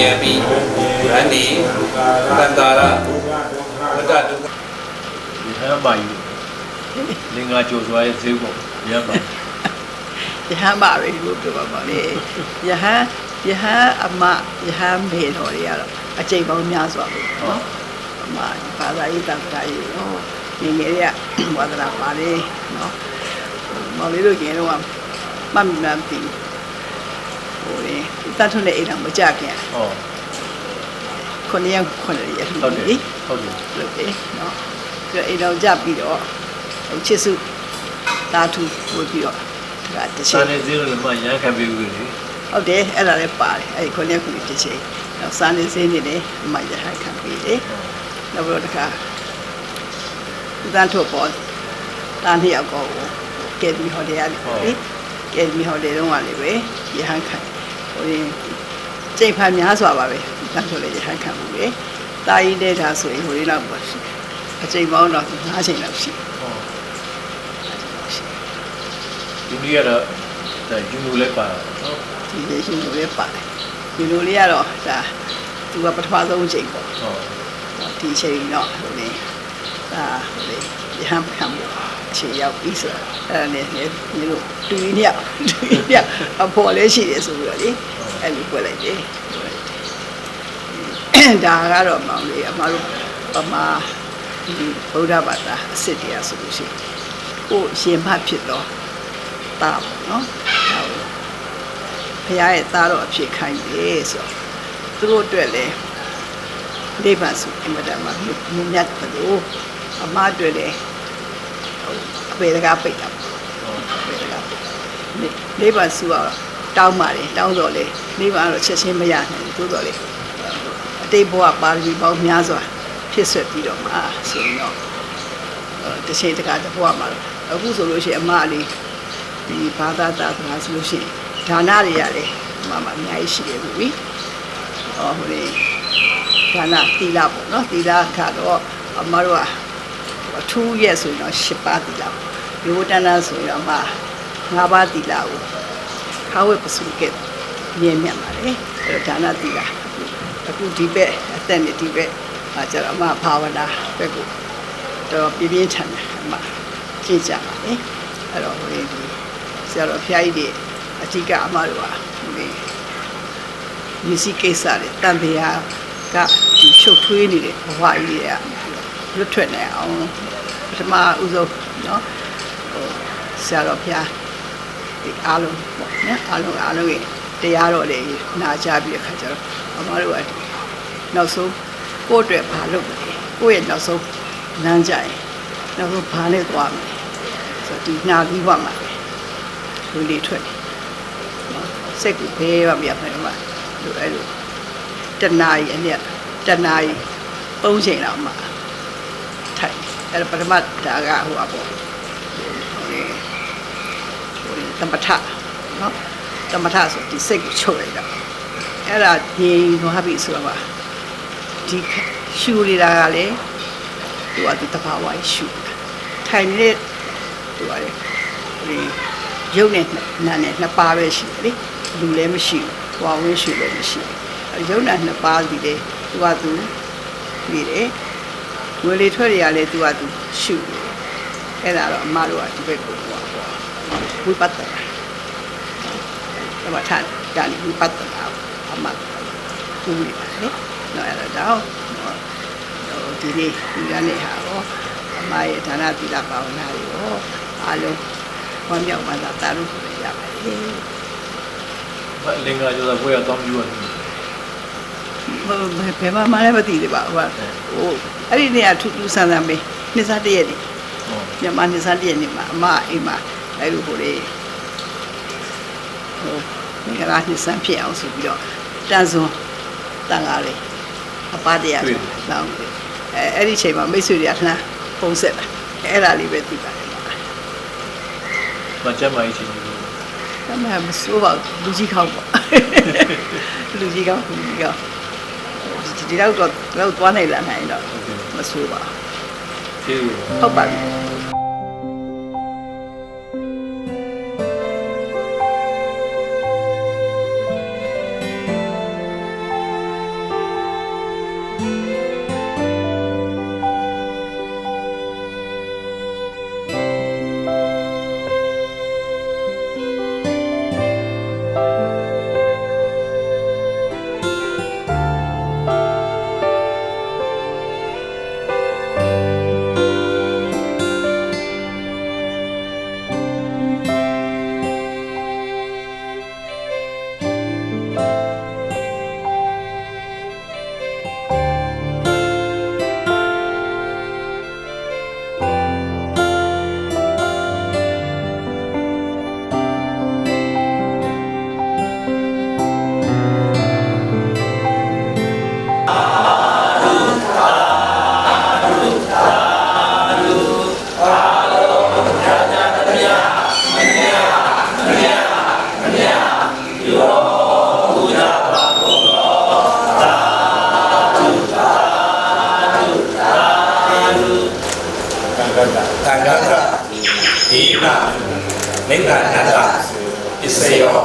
ယပိဗန္တိသန္တာရဝတ္တဒုက္ခဒီဟမ်းပါယူလင်္ကာကျော်စွာရဲ့ဈေးပေါ့ရမ်းပါယဟန်ပါပဲလို့ပြောပါပါလေယဟန်ယဟန်အမယဟန်မေတော်တွေကတော့အချိန်ပေါင်းများစွာပဲနော်အမဘာသာရေးတန်ခါရေးနော်ငယ်ငယ်တွေကဝါဒနာပါလေနော်မောင်လေးတို့ငယ်တော့မှမမမှန်ပြီဟို လေတတ်ထွန်းတဲ့အိမ်တော်မကြခင်ဟောခုနှစ်ယောက်ခုနှစ်ရက်ဟုတ်တယ်လေဟုတ်တယ်လုပ်တယ်နော်ပြီးတော့အိမ်တော်ကြပြီးတော့ဟိုချစ်စုတာထူပို့ပြီးတော့ဒါတစ်ချစာက်နေဈေးလို့မှရမ်းခံပေးဦးလေဟုတ်တယ်အဲ့ဒါလည်းပါတယ်အဲ့ဒီခုနှစ်ခုတစ်ချိန်နောက်စာနေစင်းနေတယ်အမရဟခံပြီးတယ်နောက်ပြီးတော့တခါဦးတန်းထုတ်ပေါ်တာနှစ်ယောက်ကောကဲဒီဟိုတယ်ရတယ်လေကဲဒီဟိုတယ်တော့ကလည်းပဲရဟခံ ဟိုရင်စိတ်ဖန်များစွာပါပဲတန်းထုတ်လည်းရဟခံမှုလေတာကြီးတဲ့ဒါဆိုရင်ဟိုလေးတော့ပေါ့အချိန်ပေါင်းတော့၅ချိန်လောက်ရှိဟောဒီနေ့ကတော့ဒါယူနူလည်းပါတော့ဒီလေရှင်တို့လည်းပါတယ်ဒီလိုလေးကတော့ဒါသူကပထမဆုံးချိန်ပေါ့ဟောဒီအချိန်တော့ဟိုလေဒါ ဟိုလေရဟန်းခံမှုအချိန်ရောက်ပြီဆိုတော့အဲ့ဒါနဲ့လေဒီလိုတူရင်းညတူရင်းညအဖော်လေးရှိတယ်ဆိုပြီးတော့လေအဲ့လိုပြောလိုက်တယ်ပြောလိုက်တယ်ဒါကတော့မောင်လေးအမတို့ပမာဒီဗုဒ္ဓဘာသာအစ်စ်တရားဆိုလို့ရှိရင်ကိုရှင်မဖြစ်တော့တာပေါ့နော်ဒါကိုဘုရားရဲ့သားတော်အဖြစ်ခိုင်းတယ်ဆိုတော့သူတို့အတွက်လည်းလေးပါစုအင်မတန်မှမြင့်မြတ်တယ်လို့ အမတွေ့တယ်ဟိုအပေတကားပိတ်တာပေါ့အပေတကားပိတ်လေးလေးပါစုကတော့တောင်းပါတယ်တောင်းတော့လေလေးပါကတော့ချက်ချင်းမရနိုင်ဘူးသို့တော်လေအတိတ်ဘဝပါရမီပေါင်းများစွာဖြစ်ဆွက်ပြီးတော့မှဆိုရင်တော့အဲတစ်ချိန်တကားတစ်ဘဝမှာတော့အခုဆိုလို့ရှိရင်အမလေးဒီဘာသာတာသနာဆိုလို့ရှိရင်ဒါနတွေရတယ်အမမအများကြီးရှိတယ်ဘူးပြီဟောဟိုလေဒါနသီလပေါ့နော်သီလကတော့အမတို့က အထူးရဲ့ဆိုရင်တော့၈ပါးသီလပေါ့ဒီဝတ္တနာဆိုရင်တော့အမ၅ပါးသီလကိုခါဝဲပစုကဲမြင်မြတ်ပါလေအဲဒါနသီလအခုဒီဘက်အသက်နဲ့ဒီဘက်အကျတော့အမဘာဝနာဘက်ကိုတော့ပြင်းပြင်းထန်ထန်အမကြည့်ကြပါလေအဲ့တော့ဟိုဒီဆရာတော်ဖျားကြီးတွေအဓိကအမတို့ကဟိုဒီမြစီကိစ္စတွေတံပရာကဒီရှုပ်ထွေးနေတဲ့ဘဝကြီးတွေက လွတ်ထွက်နေအောင်ပထမဥဆုံးနော်ဟိုဆရာတော်ဖျားဒီအားလုံးပေါ့နော်အားလုံးအားလုံးရဲ့တရားတော်လေးနာကြပြီးအခါကျတော့အမတို့ကနောက်ဆုံးကိုယ့်အတွက်ဘာလုပ်မလဲကိုယ့်ရဲ့နောက်ဆုံးလမ်းကြရင်နောက်ဆုံးဘာလဲသွားမလဲဆိုတော့ဒီနာပြီးပါမှာလူလေးထွက်နော်စိတ်ကဘယ်ပါမရဘူးမှာလူအဲ့လိုတဏှာကြီးအမြတ်တဏှာကြီးပုံချိန်တော့မှာ အဲ့ဒါပထမဒါကဟိုပါပေါ့ဟိုလေဟိုလေတမထနော်တမထဆိုဒီစိတ်ကိုချုပ်လိုက်တာအဲ့ဒါငြိမ်သွားပြီဆိုတော့ပါဒီရှူနေတာကလည်းသူကဒီတဘာဝကြီးရှူထိုင်နေတဲ့သူကလေဒီရုပ်နဲ့နာနဲ့နှစ်ပါးပဲရှိတယ်လေလူလည်းမရှိဘူးဟွာဝင်းရှိလည်းမရှိဘူးရုပ်နာနှစ်ပါးစီလေသူကသူပြီးတယ် ငွေလေးထွက်ရလဲသူကသူရှုတယ်အဲ့ဒါတော့အမတို့ကဒီဘက်ကိုဟွာပေါ့ဝိပဿနာတော့ထားတယ်ဝိပဿနာအမကူနေပါလေနော်အဲ့တော့ဟိုဒီနေ့ဒီကနေ့ဟာတော့အမရဲ့ဒါနသီလဘာဝနာတွေရောအားလုံးဝမ်းမြောက်ပါတာတာလို့ဆိုရပါတယ်လင်္ကာကျော်စွာဘွဲရတောင်းယူရတယ်။ဟို ဘယ်မှာမှလည်းမသိသေးပါဘူး။ဟိုအဲ့ဒီနေရာထူးထူးဆန်းဆန်းပဲနှစ်စားတည့်ရက်နေဟောမြန်မာနှစ်စားတည့်ရက်နေမှာအမအိမ်မှာအဲ့လိုဟိုလေဟိုငါးနှစ်ဆန်းဖြစ်အောင်ဆိုပြီးတော့တန်စွန်တန်ကားလေးအပတရားဆိုလောင်းတယ်အဲအဲ့ဒီချိန်မှာမိတ်ဆွေတွေကလှမ်းပုံဆက်တာအဲ့ဒါလေးပဲသိပါတယ်။မကျမ်းမာရေးချင်းကြီးလို့အမေမစိုးပါဘူးလူကြီးကောင်းပေါ့လူကြီးကောင်းလူကြီးကောင်း ဒီတော့တော့တော့သွားနိုင်လာနိုင်တော့မစိုးပါကျေးဇူးဘူးဟုတ်ပါပြီ တန်ခါကဒီနာမင်္ဂနတပစ္စယော